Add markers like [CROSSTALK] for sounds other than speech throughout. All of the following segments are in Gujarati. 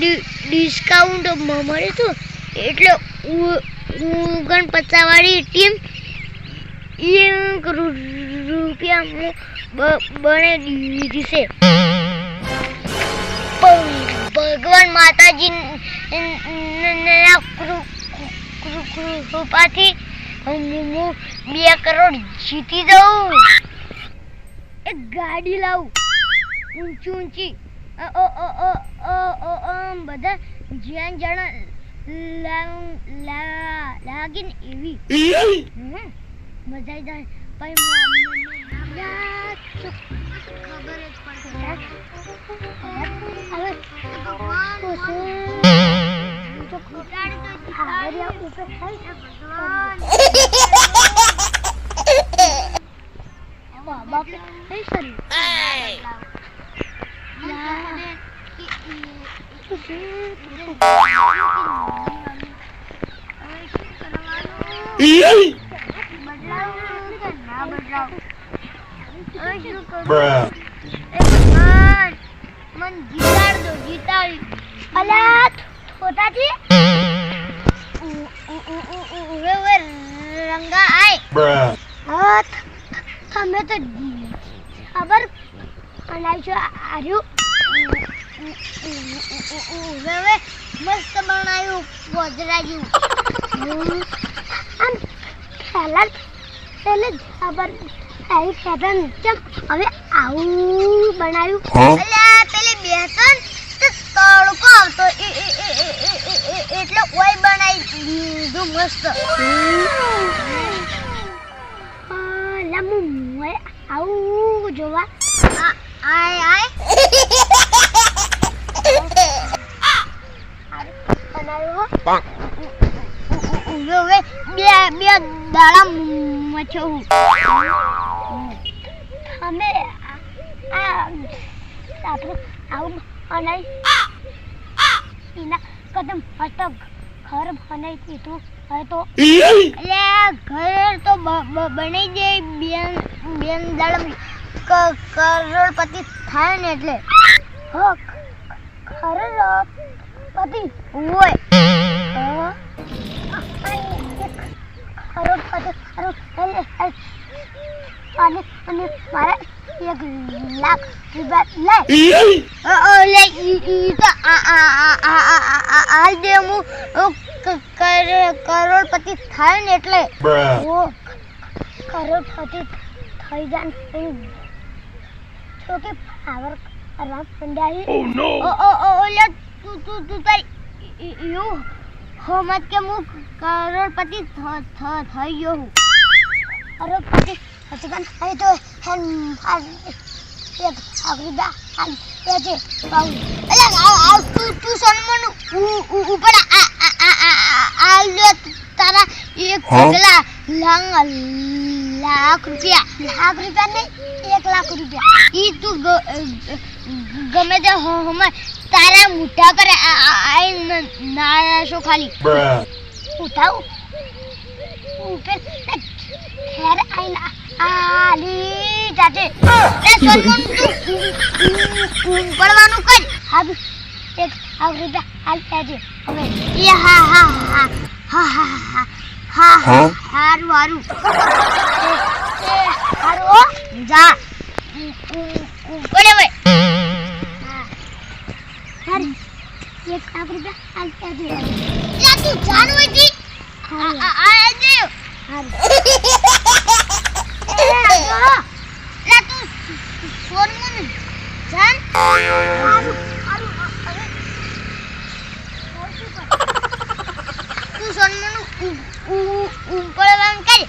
ડિસ્કાઉન્ટ મળ્યું હતું એટલે ઓગણ પચાસવાળી ટીમ એક રૂપિયા બને દીધી ભગવાન માતાજી કૃપાથી હું બે કરોડ જીતી જાઉં. એક ગાડી લાવું. ઊંચી ઊંચી. ઓ ઓ ઓ ઓ ઓ ઓ બધા જ્યાં જણા લાગીને એવી. મજા જાય. પછી ખબર જ ભગવાન [LAUGHS] [LAUGHS] રંગા આય તમે તો ખબર અલાઈ છો આર્યું. હવે મસ્ત બનાવ્યું ગોજરાયું. આમ પહેલા પહેલે ખબર આવી સાધન ચમ હવે આવું બનાવ્યું. એટલે પેલી બેસન તડકો આવતો. એટલે ઓય બનાવી દીધું મસ્ત. આવું જોવા. આય આય. બનાવ્યું હો. Bonk. ઉભે ઉભે બે બે દાડા મચ્યો હું અમે આ- આપણે આવું બનાવી. એના કદમ મસ્ત ઘર બનાવી દીધું. હવે તો એટલે ઘર તો બની જાય બેન બેન દાડમ કરોડપતિ થાય ને એટલે. હો પતિ ઓય કરોડપતિ થાય ને એટલે. કરોડપતિ થઈ જાય છોકે પાવર કરવા ઓ ઓ ઓ ઓ તું તું તું તારી યુ હોમત કે હું કરોડપતિ થઈ ગયો હું. કરોડપતિ પછી અરે તો હેન હાલ એક આગળદા હાલ એ છે બાઉ અલા આ આ તું તું સન્માન ઉપર આ આ આ આ આ તારા એક પગલા લંગ લાખ રૂપિયા લાખ રૂપિયા નહીં એક લાખ રૂપિયા. ઈ તું ગમે તે હો- હોમાં તારા મુઠા કરે આઈ ન- નાશો ખાલી. ઉઠાવ. ઉપર ખેર આઈને આલી જાતે એ સોનમન તું પડવાનું કર. હાબ એક આવરી દે હાલ જાજે હવે એ હા હા હા. હા હા હા હા. હા? હારું હારું. હારું જા. ઊંઘ- ઊંઘ એક લાખ રૂપિયા આલતા દે લા તું જી આ આ દે હા લા તું જાન તું સોનમુન ઉપર વાન કરી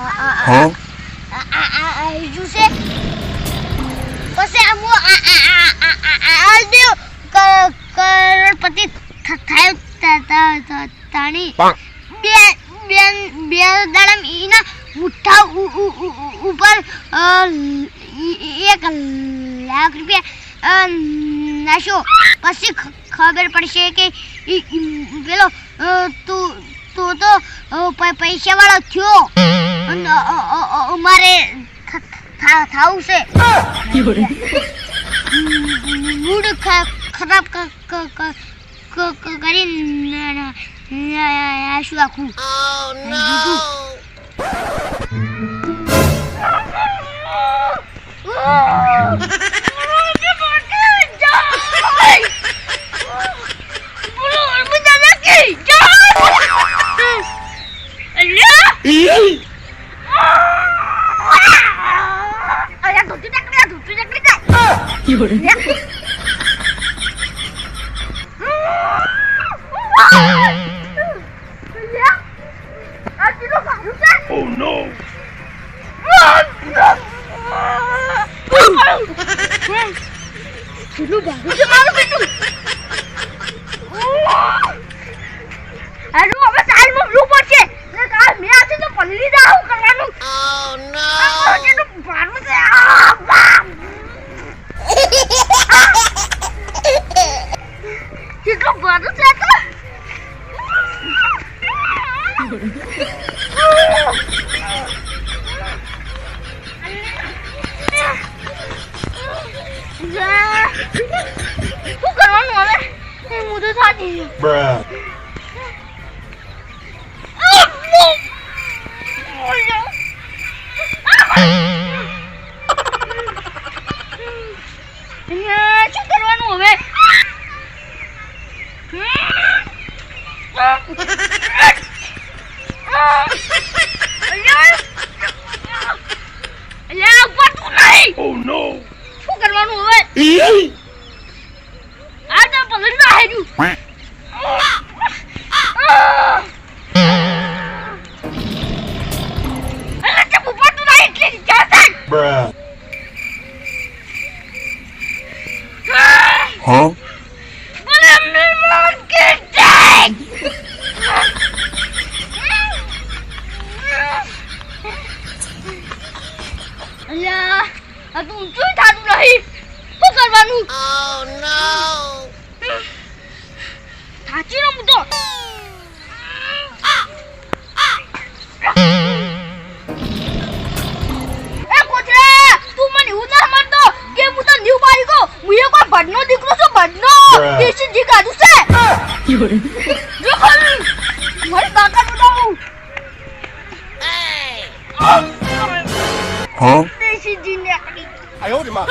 હા આ આ જુસે પછી આ આ આ આ આ આ આ કરોડપતિ થાય તાણી બે બે બે દાડમ ઈના મુઠ્ઠા ઉપર એક લાખ રૂપિયા નાશો. પછી ખબર પડશે કે પેલો તું તું તો પૈસા વાળો થયો. અમારે થાવું છે. ખા ખરાબ ક ક ક ક ક કરીને શું આખું? Oh Suruba. Bruh. શું કરવાનું હવે Oh no! શું કરવાનું હવે આ તો ના હેડ્યું Huh? આ તો ઊંચું થતું નહીં શું કરવાનું મને એવું ના સાચી રમું તો ભડનો દીકરો છું ભડનો દેશી જી કાઢું છે જો ખાલી મારી તાકાત બતાવું હા દેશી જી ને આયો રે માં